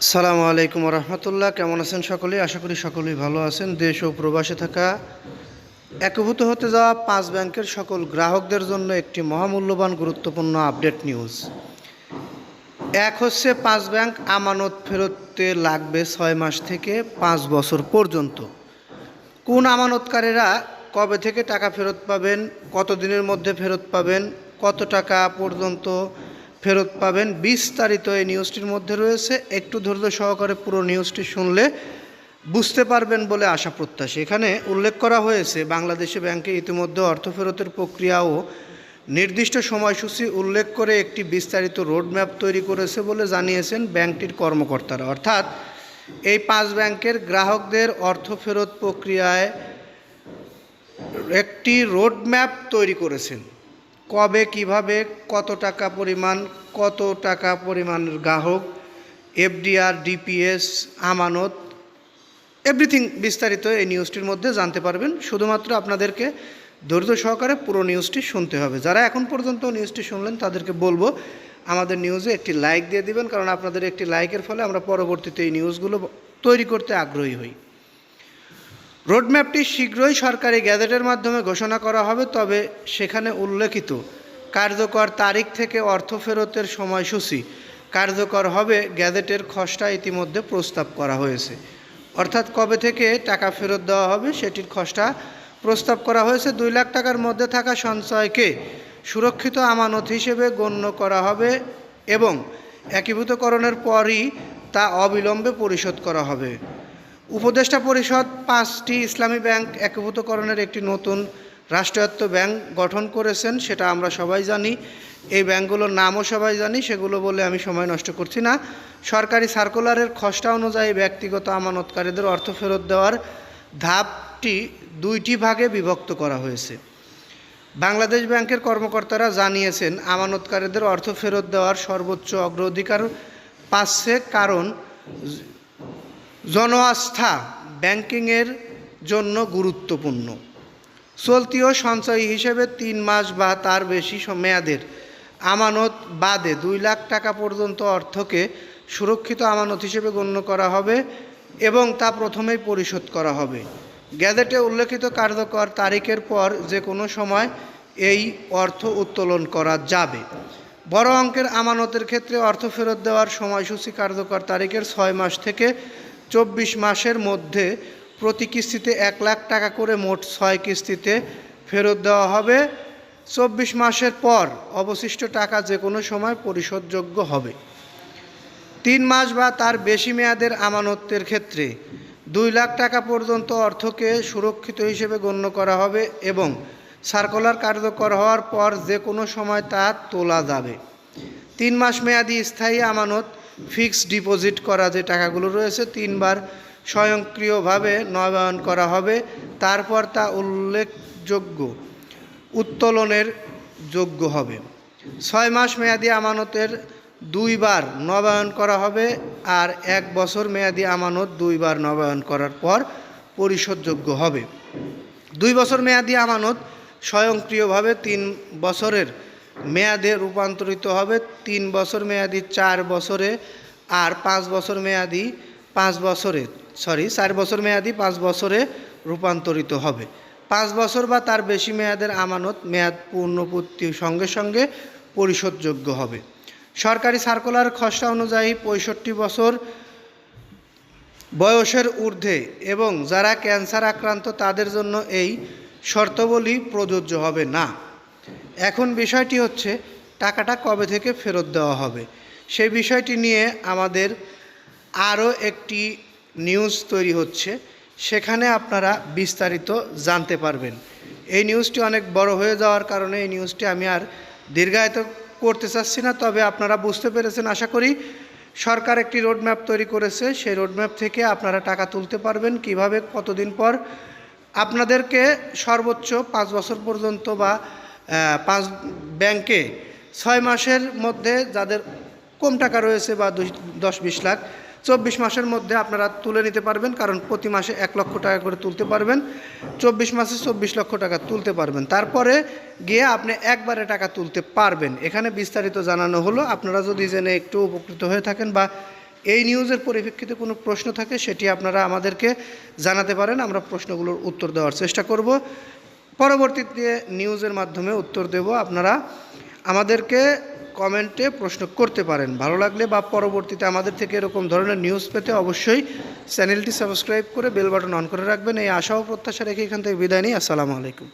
সালামু আলাইকুম রহমতুল্লাহ। কেমন আছেন সকলেই? আশা করি সকলেই ভালো আছেন। দেশ ও প্রবাসে থাকা একভূত হতে যাওয়া পাঁচ ব্যাংকের সকল গ্রাহকদের জন্য একটি মহামূল্যবান, গুরুত্বপূর্ণ আপডেট নিউজ। এক হচ্ছে, পাঁচ ব্যাংক আমানত ফেরতে লাগবে ছয় মাস থেকে পাঁচ বছর পর্যন্ত। কোন আমানতকারীরা কবে থেকে টাকা ফেরত পাবেন কত দিনের মধ্যে ফেরত পাবেন, কত টাকা পর্যন্ত ফেরত পাবেন বিস্তারিত এই নিউজটির মধ্যে রয়েছে। একটু ধৈর্য সহকারে পুরো নিউজটি শুনলে বুঝতে পারবেন বলে আশা প্রত্যাশী। এখানে উল্লেখ করা হয়েছে, বাংলাদেশে ব্যাংকে ইতিমধ্যে অর্থ ফেরতের প্রক্রিয়া ও নির্দিষ্ট সময়সূচি উল্লেখ করে একটি বিস্তারিত রোডম্যাপ তৈরি করেছে বলে জানিয়েছেন ব্যাংকটির কর্মকর্তারা। অর্থাৎ এই পাঁচ ব্যাংকের গ্রাহকদের অর্থ ফেরত প্রক্রিয়ায় একটি রোডম্যাপ তৈরি করেছেন। কবে, কীভাবে, কত টাকা পরিমাণ, কত টাকা পরিমাণের গ্রাহক, এফডিআর, ডিপিএস, আমানত, এভরিথিং বিস্তারিত এই নিউজটির মধ্যে জানতে পারবেন। শুধুমাত্র আপনাদেরকে ধৈর্য সহকারে পুরো নিউজটি শুনতে হবে। যারা এখন পর্যন্ত নিউজটি শুনলেন, তাদেরকে বলব, আমাদের নিউজে একটি লাইক দিয়ে দিবেন, কারণ আপনাদের একটি লাইকের ফলে আমরা পরবর্তীতে এই নিউজগুলো তৈরি করতে আগ্রহী হই। রোডম্যাপটি শীঘ্রই সরকারি গ্যাজেটের মাধ্যমে ঘোষণা করা হবে, তবে সেখানে উল্লেখিত কার্যকর তারিখ থেকে অর্থ ফেরতের সময়সূচি কার্যকর হবে গ্যাজেটের খসড়া ইতিমধ্যে প্রস্তাব করা হয়েছে। অর্থাৎ কবে থেকে টাকা ফেরত দেওয়া হবে সেটির খসড়া প্রস্তাব করা হয়েছে। দুই লাখ টাকার মধ্যে থাকা সঞ্চয়কে সুরক্ষিত আমানত হিসেবে গণ্য করা হবে এবং একীভূতকরণের পরই তা অবিলম্বে পরিশোধ করা হবে। উপদেষ্টা পরিষদ পাঁচটি ইসলামী ব্যাংক একীভূতকরণের একটি নতুন রাষ্ট্রায়ত্ত ব্যাংক গঠন করেছেন, সেটা আমরা সবাই জানি। এই ব্যাংকগুলোর নামও সবাই জানি, সেগুলো বলে আমি সময় নষ্ট করছি না। সরকারি সার্কুলারের খসড়া অনুযায়ী ব্যক্তিগত আমানতকারীদের অর্থ ফেরত দেওয়ার ধাপটি দুইটি ভাগে বিভক্ত করা হয়েছে। বাংলাদেশ ব্যাংকের কর্মকর্তারা জানিয়েছেন, আমানতকারীদের অর্থ ফেরত দেওয়ার সর্বোচ্চ অগ্রাধিকার পাচ্ছে কারণ জনআস্থা ব্যাংকিংয়ের জন্য গুরুত্বপূর্ণ। চলতি ও সঞ্চয়ী হিসেবে তিন মাস বা তার বেশি মেয়াদের আমানত বাদে দুই লাখ টাকা পর্যন্ত অর্থকে সুরক্ষিত আমানত হিসেবে গণ্য করা হবে এবং তা প্রথমেই পরিশোধ করা হবে। গ্যাজেটে উল্লেখিত কার্যকর তারিখের পর যে কোনো সময় এই অর্থ উত্তোলন করা যাবে। বড় অঙ্কের আমানতের ক্ষেত্রে অর্থ ফেরত দেওয়ার সময়সূচি কার্যকর তারিখের ছয় মাস থেকে চব্বিশ মাসের মধ্যে প্রতি কিস্তিতে এক লাখ টাকা করে মোট ছয় কিস্তিতে ফেরত দেওয়া হবে। চব্বিশ মাসের পর অবশিষ্ট টাকা যে কোনো সময় পরিশোধযোগ্য হবে। তিন মাস বা তার বেশি মেয়াদের আমানতের ক্ষেত্রে দুই লাখ টাকা পর্যন্ত অর্থকে সুরক্ষিত হিসেবে গণ্য করা হবে এবং সার্কুলার কার্যকর হওয়ার পর যে কোনো সময় তা তোলা যাবে। তিন মাস মেয়াদি স্থায়ী আমানত ফিক্সড ডিপোজিট করা যে টাকাগুলো রয়েছে তিনবার স্বয়ংক্রিয়ভাবে নবায়ন করা হবে, তারপর তা উল্লেখযোগ্য উত্তোলনের যোগ্য হবে। ছয় মাস মেয়াদি আমানতের দুইবার নবায়ন করা হবে আর এক বছর মেয়াদি আমানত দুইবার নবায়ন করার পর পরিশোধযোগ্য হবে। দুই বছর মেয়াদি আমানত স্বয়ংক্রিয়ভাবে তিন বছরের মেয়াদে রূপান্তরিত হবে তিন বছর মেয়াদি, চার বছরে, আর পাঁচ বছর মেয়াদি, পাঁচ বছরে সরি চার বছর মেয়াদি, পাঁচ বছরে রূপান্তরিত হবে। পাঁচ বছর বা তার বেশি মেয়াদের আমানত মেয়াদ পূর্ণপূর্তির সঙ্গে সঙ্গে পরিশোধযোগ্য হবে। সরকারি সার্কুলার খসড়া অনুযায়ী পঁয়ষট্টি বছর বয়সের ঊর্ধ্বে এবং যারা ক্যান্সার আক্রান্ত তাদের জন্য এই শর্তাবলী প্রযোজ্য হবে না। এখন বিষয়টি হচ্ছে, টাকাটা কবে থেকে ফেরত দেওয়া হবে? সেই বিষয়টি নিয়ে আমাদের আরও একটি নিউজ তৈরি হচ্ছে। সেখানে আপনারা বিস্তারিত জানতে পারবেন। এই নিউজটি অনেক বড় হয়ে যাওয়ার কারণে এই নিউজটি আমি আর দীর্ঘায়িত করতে চাচ্ছি না, তবে আপনারা বুঝতে পেরেছেন, আশা করি সরকার একটি রোডম্যাপ তৈরি করেছে। সেই রোডম্যাপ থেকে আপনারা টাকা তুলতে পারবেন কীভাবে, কতদিন পর। আপনাদেরকে সর্বোচ্চ পাঁচ বছর পর্যন্ত বা পাঁচ ব্যাংকে ছয় মাসের মধ্যে যাদের কম টাকা রয়েছে বা দুই- দশ, বিশ লাখ, চব্বিশ মাসের মধ্যে আপনারা তুলে নিতে পারবেন, কারণ প্রতি মাসে এক লক্ষ টাকা করে তুলতে পারবেন। চব্বিশ মাসে চব্বিশ লক্ষ টাকা তুলতে পারবেন। তারপরে গিয়ে আপনি একবারে টাকা তুলতে পারবেন। এখানে বিস্তারিত জানানো হলো। আপনারা যদি জেনে একটু উপকৃত হয়ে থাকেন বা এই নিউজের পরিপ্রেক্ষিতে কোনো প্রশ্ন থাকে, সেটি আপনারা আমাদেরকে জানাতে পারেন। আমরা প্রশ্নগুলোর উত্তর দেওয়ার চেষ্টা করব। পরবর্তীতে নিউজের মাধ্যমে উত্তর দেব। আপনারা আমাদেরকে কমেন্টে প্রশ্ন করতে পারেন। ভালো লাগলে বা পরবর্তীতে আমাদের থেকে এরকম ধরনের নিউজ পেতে অবশ্যই চ্যানেলটি সাবস্ক্রাইব করে বেল বাটন অন করে রাখবেন। এই আশা ও প্রত্যাশা রেখে এখান থেকে বিদায় নিই। আসসালামু আলাইকুম।